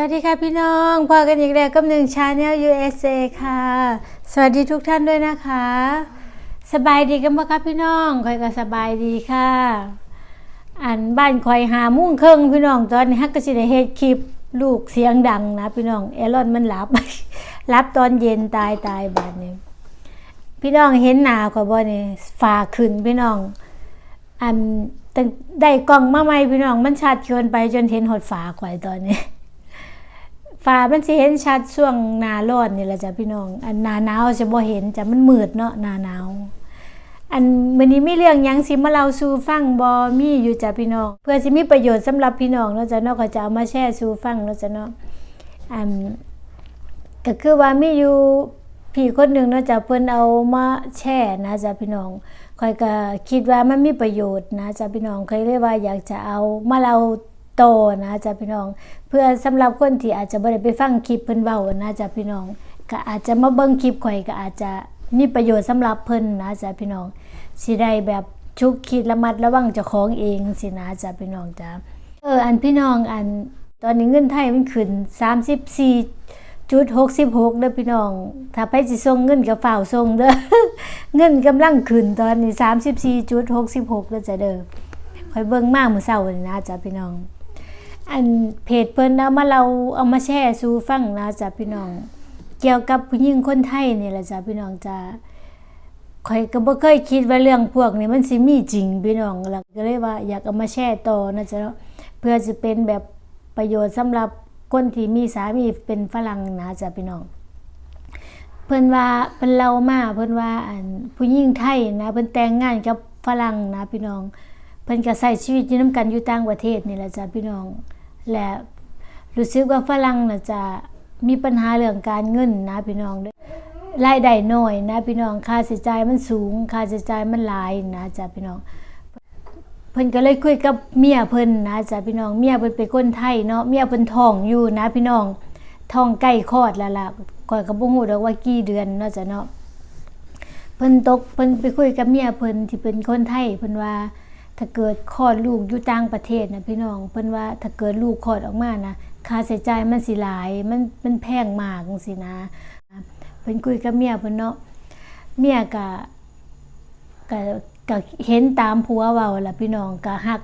วัสดีค่ะพี่น้องพอกันอีกแล้วกับหนึ่งชาแนล USA ค่ะ สวัสดีทุกท่านด้วยนะคะ สบายดีกันปะคะพี่น้องคอยก็สบายดีค่ะ อันบ้านคอยหามุ่งเครื่องพี่น้องตอนนี้ฮักก็สิได้เฮ็ดคลิปลูกเสียงดังนะพี่น้องเอรอนมันหลับหลับตอนเย็นตายตายบาดนี้พี่น้องเห็นหนาขอยบ่นี่ฟ้าขึ้นพี่น้อง อันได้กล้องมาใหม่พี่น้องมันชัดเกินไปจนเห็นหดฝาข่อยตอนนี้ ฝามันสิเห็นชัดช่วงหนาร้อนนี่แหละจ้ะพี่น้อง อันหนาหนาวจะบ่เห็นจ้ะมันมืดเนาะหนาหนาว อันมื้อนี้มีเรื่องหยังสิมาเล่าสู่ฟังบ่มีอยู่จ้ะพี่น้อง เพื่อสิมีประโยชน์สำหรับพี่น้องเนาะจ้ะเนาะก็จะเอามาแชร์สู่ฟังเนาะจ้ะเนาะอันก็คือว่ามีอยู่พี่คนหนึงเนาะจ้ะเพิ่นเอามาแชร์นะจ้ะพี่น้องค่อยก็คิดว่ามันมีประโยชน์นะจ้ะพี่น้องเคยเลยว่าอยากจะเอามาเล่า โตนะจ้ะพี่น้อง เพื่อสำหรับคนที่อาจจะบ่ได้ไปฟังคลิปเพิ่นเว้านะจ้ะพี่น้อง ก็อาจจะมาเบิ่งคลิปข่อยก็อาจจะมีประโยชน์สำหรับเพิ่นนะจ้ะพี่น้องสิได้แบบชุกคิดระมัดระวังเจ้าของเองสินะจ้ะพี่น้องจ้ะเอออันพี่น้องอันตอนนี้เงินไทยมันขึ้น 34จุด66เด้อพี่น้อง ถ้าไปสิส่งเงินก็ฝ่าวส่งเด้อเงินกำลังขึ้นตอนนี้ 34.66เด้อจ้ะเด้อค่อยเบิ่งมากมื้อเช้านี่นะจ้ะพี่น้อง อันเพจเพิ่นเอามาเราเอามาแชร์สู่ฟังนะจ้ะพี่น้อง เกี่ยวกับผู้หญิงคนไทยนี่แหละจ้ะพี่น้องจ้ะข่อยก็บ่เคยคิดว่าเรื่องพวกนี้มันสิมีจริงพี่น้องล้วก็เลยว่าอยากเอามาแชร์ต่อนะจ๊ะเพื่อจะเป็นแบบประโยชน์สำหรับคนที่มีสามีเป็นฝรั่งนะจ้ะพี่น้อง เพิ่นว่าเพิ่นเล่ามาเพิ่นว่าอันผู้หญิงไทยนะเพิ่นแต่งงานกับฝรั่งนะพี่น้อง เพิ่นก็ใช้ชีวิตอยู่นํกันอยู่ต่างประเทศนี่แหละจ้ะพี่น้อง และรู้สึกว่าฝรั่งน่ะจะมีปัญหาเรื่องการเงินนะพี่น้องด้อรายได้น้อยนะพี่น้องค่าใช้จ่ายมันสูง ค่าใช้จ่ายมันหลายนะจ้ะพี่น้อง เพิ่นก็เลยคุยกับเมียเพิ่นนะจ้ะพี่น้องเมียเพิ่นเป็นคนไทยเนาะเมียเพิ่นท้องอยู่นะพี่น้องท้องใกล้คลอดแล้วล่ะก่อยก็บ่ฮู้ดอกว่ากี่เดือนเนาะจ้ะเนาะเพิ่นตกเพิ่นไปคุยกับเมียเพิ่นที่เป็นคนไทยเพิ่นว่า ถ้าเกิดคลอดลูกอยู่ต่างประเทศนะพี่น้องเพิ่นว่าถ้าเกิดลูกคลอดออกมานะค่าใช้จ่ายมันสิหลายมันมันแพงมากจังซี่นะเพิ่นคุยกับเมียเพิ่นเนาะเมียก็ก็ก็เห็นตามผัวเว้าล่ะพี่น้องก็ฮัก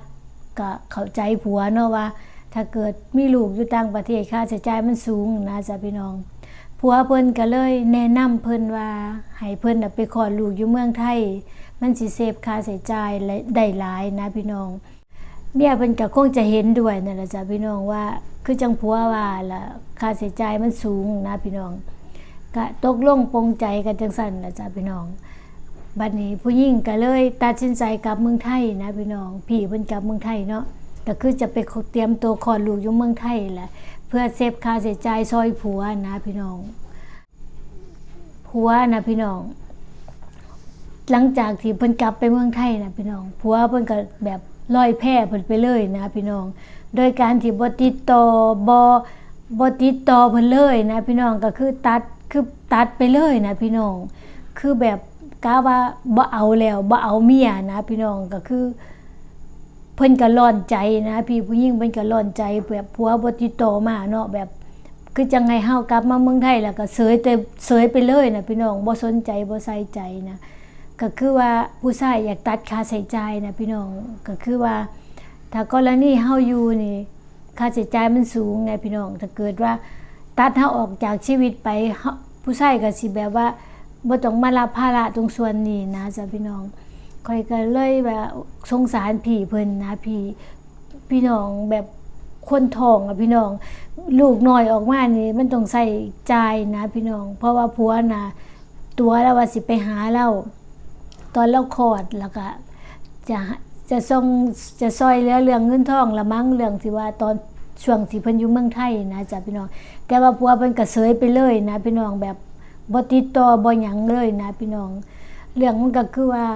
ก็เข้าใจผัวเนาะว่า ถ้าเกิดมีลูกอยู่ต่างประเทศค่าใช้จ่ายมันสูงนะจ้ะพี่น้องผัวเพิ่นก็เลยแนะนำเพิ่นว่าให้เพิ่นน่ะไปคลอดลูกอยู่เมืองไทย มันสิเซฟค่าใช้จ่ายได้หลายนะพี่น้อง เมียเพิ่นก็คงจะเห็นด้วยนั่นแหละจ้ะพี่น้องว่าคือจังผัวว่าล่ะค่าใช้จ่ายมันสูงนะพี่น้องก็ตกลงปรงใจกันจังซั่นล่ะจ้ะพี่น้องบัดนี้ผู้หญิงก็เลยตัดสินใจกลับเมืองไทยนะพี่น้องพี่เพิ่นกลับเมืองไทยเนาะก็คือจะไปเตรียมตัวคลอดลูกอยู่เมืองไทยแหละเพื่อเซฟค่าใช้จ่ายซอยผัวนะพี่น้องผัวนะพี่น้อง หลังจากที่เพิ่นกลับไปเมืองไทยนะพี่น้องผัวเพิ่นก็แบบลอยแพร่เพิ่นไปเลยนะพี่น้อง โดยการที่บ่ติดต่อบ่บ่ติดต่อเพิ่นเลยนะพี่น้องก็คือตัดคือตัดไปเลยนะพี่น้อง คือแบบกะว่าบ่เอาแล้วบ่เอาเมียนะพี่น้องก็คือเพิ่นก็ร้อนใจนะ พี่ผู้หญิงเพิ่นก็ร้อนใจแบบผัวบ่ติดต่อมาเนาะแบบคือจังไงเฮากลับมาเมืองไทยแล้วก็เสยแต่เสยไปเลยนะพี่น้องบ่สนใจบ่ใส่ใจนะ ก็คือว่าผู้ชายอยากตัดค่าใช้จ่ายนะพี่น้องก็คือว่า ถ้ากรณีเฮาอยู่นี่ค่าใช้จ่ายมันสูงไงพี่น้อง ถ้าเกิดว่าตัดเฮาออกจากชีวิตไปผู้ชายก็สิแบบว่าบ่ต้องมารับภาระตรงส่วนนี้นะจ้ะพี่น้องค่อยก็เลยแบบสงสารพี่เพิ่นนะพี่พี่น้องแบบคนท้องอะพี่น้อง ลูกน้อยออกมานี่มันต้องใส่ใจนะพี่น้อง เพราะว่าผัวน่ะตัวแล้วว่าสิไปหาเรา ตอนเราคลอดแล้วก็จะจะส่งจะซอยเหลือเรื่องเงินทองละมั้งเรื่องที่ว่าตอนช่วงที่เพิ่นอยู่เมืองไทยนะจ้ะพี่น้อง แต่ว่าผัวเพิ่นก็เสยไปเลยนะพี่น้องแบบบ่ติดต่อบ่หยังเลยนะพี่น้อง เรื่องมันก็คือว่า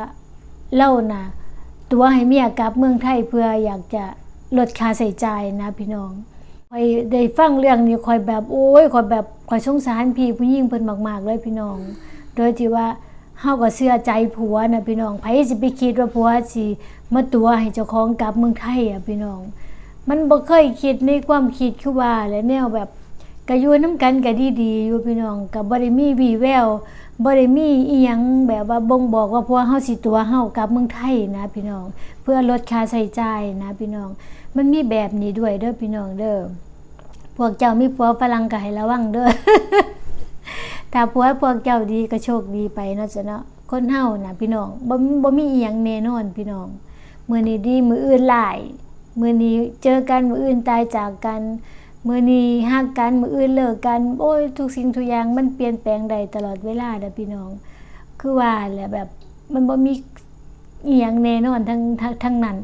เล่านะตัวให้เมียกลับเมืองไทยเพื่ออยากจะลดค่าใช้จ่ายนะพี่น้องคอยได้ฟังเรื่องนี้คอยแบบโอ้ยคอยแบบคอยสงสารพี่ผู้หญิงเพิ่นมากๆเลยพี่น้อง โดยที่ว่า เฮาก็เชื่อใจผัวนะพี่น้องไผสิไปคิดว่าผัวสิมาตัวให้เจ้าของกลับเมืองไทยอะพี่น้อง มันบ่เคยคิดในความคิดคือว่าและแนวแบบก็อยู่นํกันก็ดีๆอยู่พี่น้องก็บ่ได้มีวีแววบ่ได้มีอีหยังแบบว่าบ่งบอกว่าพวกเฮาสิตัวเฮากลับเมืองไทยนะพี่น้อง เพื่อลดค่าใช้จ่ายนะพี่น้อง มันมีแบบนี้ด้วยเด้อพี่น้องเด้อพวกเจ้ามีผัวฝรั่งก็ให้ระวังเด้อ ถ้าผัวพวกเจ้าดีก็โชคดีไปเนาะจ้ะเนาะคนเฮาน่ะพี่น้องบ่บ่มีอีหยังแน่นอนพี่น้องมื้อนี้ดีมื้ออื่นหลายมื้อนี้เจอกันมื้ออื่นตายจากกันมื้อนี้ฮักกันมื้ออื่นเลิกกัน โอ้ยทุกสิ่งทุกอย่างมันเปลี่ยนแปลงได้ตลอดเวลาเด้อพี่น้อง คือว่าแหละแบบมันบ่มีอีหยังแน่นอนทั้งทั้งทั้งนั้น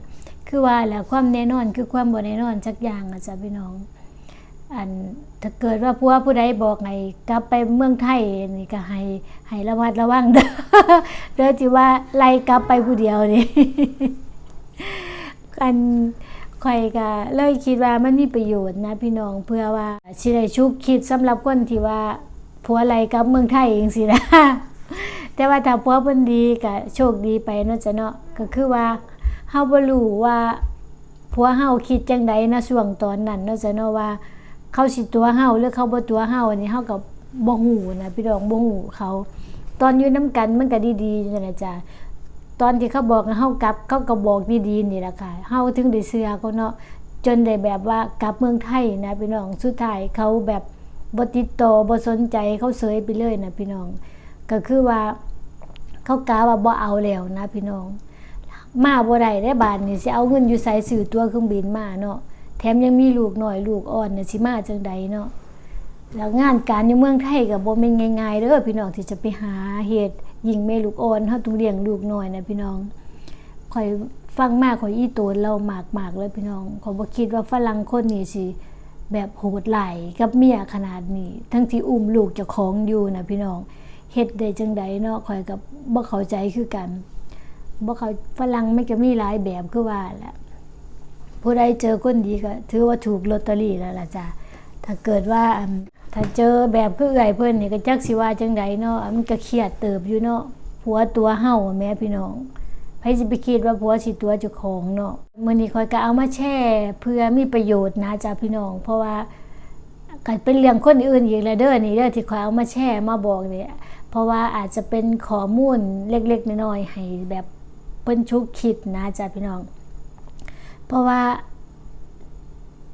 คือว่าแหละความแน่นอนคือความบ่แน่นอนจักอย่างอะจ้ะพี่น้อง อันถ้าเกิดว่าผัวผู้ใดบอกให้กลับไปเมืองไทยนี่ก็ให้ให้ระมัดระวังเด้อเด้อที่ว่าไล่กลับไปผู้เดียวนี่อันข่อยก็เลยคิดว่ามันมีประโยชน์นะพี่น้องเพื่อว่าสิได้ชุบคิดสำหรับคนที่ว่าผัวไล่กลับเมืองไทยจังซี่นะแต่ว่าถ้าผัวเพิ่นดีก็โชคดีไปเนาะจ้ะเนาะก็คือว่าเฮาบ่รู้ว่าผัวเฮาคิดจังใดนะช่วงตอนนั้นเนาะจ้ะเนาะว่า เขาสิตัวเฮาหรือเขาบ่ตัวเฮาอันนี้เฮาก็บ่ฮู้นะพี่น้องบ่ฮู้เขา ตอนอยู่นํกันมันก็ดีๆนั่นะจ้ะตอนที่เขาบอกให้เฮากลับเขาก็บอกดีๆนี่ล่ะค่ะเฮาถึงได้เชื่อเขาเนาะจนได้แบบว่ากลับเมืองไทยนะพี่น้องสุดท้ายเขาแบบบ่ติดต่อบ่สนใจเขาเสยไปเลยนะพี่น้อง ก็คือว่า เขากาว่าบ่เอาแล้วนะพี่น้อง มาบ่ได้ได้บาดนี่สิเอาเงินอยู่ไสซื้อตัวเครื่องบินมาเนาะ แถมยังมีลูกหน่อยลูกอ่อนน่ะสิมาจังใดเนาะแล้วงานการอยู่เมืองไทยก็บ่ม่นง่ายๆเด้อพี่น้องที่จะไปหาเฮ็ดยิงแม่ลูกอ่อนเฮาต้องเลี้ยงลูกหน้อยนะพี่น้องข่อยฟังมากข่อยอีโตนเรามากๆเลยพี่น้องข่อยบ่คิดว่าฝรั่งคนนี้สิแบบโหดไหลกับเมียขนาดนี้ ทั้งที่อุ้มลูกจ้าของอยู่นะพี่น้องเฮ็ดได้จังใดเนาะข่อยก็บ่เข้าใจคือกันบ่เข้าฝรั่งไมันก็มีหลายแบบคือว่าแหละ ผู้ใดเจอคนดีก็ ถือว่าถูกลอตเตอรี่แล้วล่ะจ้ะถ้าเกิดว่าถ้าเจอแบบคือเอื่อยเพิ่นนี่ก็จักสิว่าจังใดเนาะมันก็เครียดเติบอยู่เนาะผัวตัวเฮาแม่พี่น้องไผสิไปคิดว่าผัวสิตัวเจ้าของเนาะมื้อนี้ข้อยก็เอามาแชร์เพื่อมีประโยชน์นะจ้ะพี่น้อง เพราะว่าก็เป็นเรื่องคนอื่นอีกแล้วเด้อนี่เด้อที่ข้อยเอามาแชร์มาบอกเนี่ยเพราะว่าอาจจะเป็นข้อมูลเล็กๆน้อยๆให้แบบเพิ่นชุกคิดนะจ้ะพี่น้อง เพราะว่า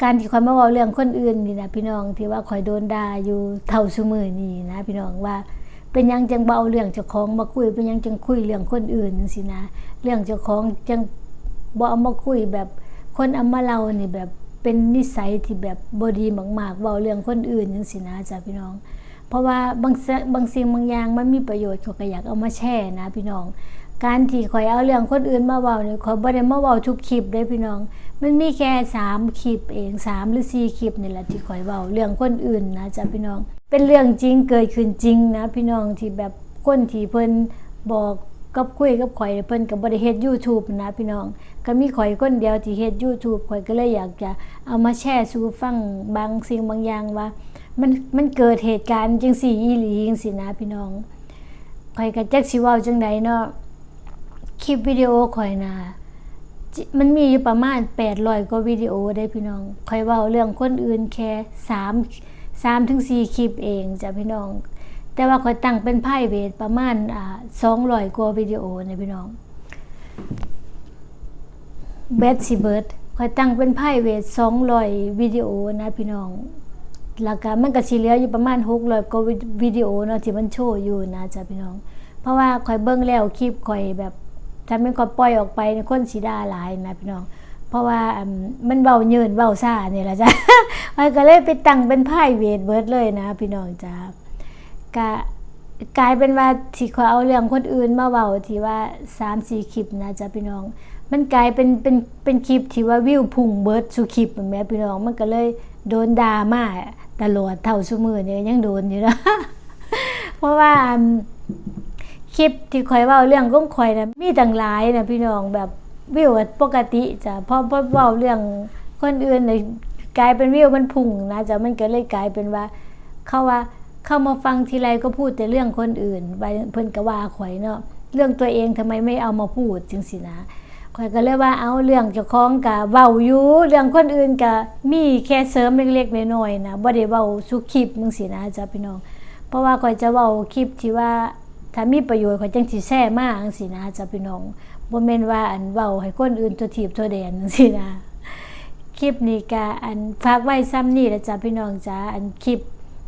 การที่คอยมาเว้าเรื่องคนอื่นนี่นะพี่น้องที่ว่าคอยโดนด่าอยู่เท่าซุมือนี่นะพี่น้องว่าเป็นยังจังเบาเรื่องเจ้าของมาคุยเป็นยังจังคุยเรื่องคนอื่นจังซี่นะ เรื่องเจ้าของจังบ่เอามาคุยแบบคนเอามาเล่านี่แบบเป็นนิสัยที่แบบบ่ดีมากๆเว้าเรื่องคนอื่นจังซี่นะจ้ะพี่น้อง เพราะว่าบางบางสิ่งบางอย่างมันมีประโยชน์เขาก็อยากเอามาแชร์นะพี่น้อง การที่ข่อยเอาเรื่องคนอื่นมาเว้านี่ข่อยบ่ได้มาเว้าทุกคลิปเด้พี่น้อง มันมีแค่สามคลิปเองสามหรือสี่คลิปนี่แหละที่ข่อยเว้าเรื่องคนอื่นนะจ๊ะพี่น้อง เป็นเรื่องจริงเกิดขึ้นจริงนะ พี่น้องที่แบบคนที่เพิ่นบอกกับคุยกับข่อยเพิ่นก็บ่ได้เฮ็ด YouTube นะพี่น้อง ก็มีข่อยคนเดียวที่เฮ็ด YouTube ข่อยก็เลยอยากจะเอามาแชร์สู่ฟังบางสิ่งบางอย่างว่า มันมันเกิดเหตุการณ์จังซี่อีหลีจังซี่นะพี่น้องข่อยก็จักสิเว้าจังใดเนาะ ลิปวิดีโอข่อยนะมันมีอยู่ประมาณ800กว่าวิดีโอได้พี่น้องคอยเว้าเรื่องคนอื่นแค่3 3ถึง4คลิปเองจ้ะพี่น้อง แต่ว่าคอยตั้งเป็นไพ่เวทประมาณอ่า200กว่าวิดีโอนี่ยพี่น้องแบทสิเบิร์ดคอยตั้งเป็นไพ่เวท200วิดีโอนะพี่น้องแล้วก็มันก็สิเหลืออยู่ประมาณ600กว่าวิดีโอเนาะที่มันโชว์อยู่นะจ๊ะพี่น้อง เพราะว่าคอยเบิ่งแล้วคลิปคอยแบบ ถ้ามันก็ปล่อยออกไปเนี่ยคนสิด่าหลายนะพี่น้อง เพราะว่ามันเบาเยินเบาซ่านี่แหละจ้ะมันก็เลยไปตั้งเป็นไพ่เวทเบิร์ดเลยนะ พี่น้องจ้าก็กลายเป็นว่าที่เขาเอาเรื่องคนอื่นมาเว้าที่ว่า3 4คลิปนะจ้ะพี่น้อง มันกลายเป็นเป็นเป็นคลิปที่ว่าวิวพุ่งเบิร์ดสู่คลิปแม่พี่น้องมันก็เลยโดนด่ามาตลอดเท่าซุมือเนี่ยยังโดนอยู่นะเพราะว่า คลิปที่ข่อยว้าเรื่องของข่อยนะมีตั้งหลายนะพี่น้องแบบวิวปกติจ้ะพอพอว้าเรื่องคนอื่นเลยกลายเป็นวิวมันพุ่งนะจ้ะมันก็เลยกลายเป็นว่า เขาว่าเข้ามาฟังทีไรก็พูดแต่เรื่องคนอื่นไปเพิ่นก็ว่าข่อยเนาะเรื่องตัวเองทำไมไม่เอามาพูดจังสินะข่อยก็เลยว่าเอาเรื่องเจ้าของกะเว้าอยู่เรื่องคนอื่นกะมีแค่เสริมเล็กๆน้อยๆนะบ่ได้เว้าสุคลิปจังซี่นะจ้ะพี่น้อง เพราะว่าข่อยจะเว้าคลิปที่ว่า ถ้ามีประโยชน์ข่อยจังสิแชร์มาจังซี่นะจะพี่น้องบ่แม่นว่าอันเว้าให้คนอื่นตัวทีบตัวแดนจังซี่นะคลิปนี้ก็อันฝากไว้ซ้ำนี่แหละจ้ะพี่น้องจ้าอันคลิป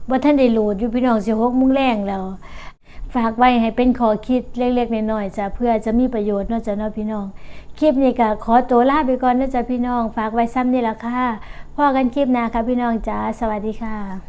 บ่ทันได้โหลดอยู่พี่น้องสิ6โมงแรงแล้ว ฝากไว้ให้เป็นขอคิดเล็กๆน้อยๆจ้ะเพื่อจะมีประโยชน์เนาะจ้ะเนาะพี่น้อง คลิปนี้ก็ขอตัวลาไปก่อนนะจ้ะพี่น้อง ฝากไว้ซ้ำนี่ละค่ะพอกันคลิปหน้าค่ะพี่น้องจ้าสวัสดีค่ะ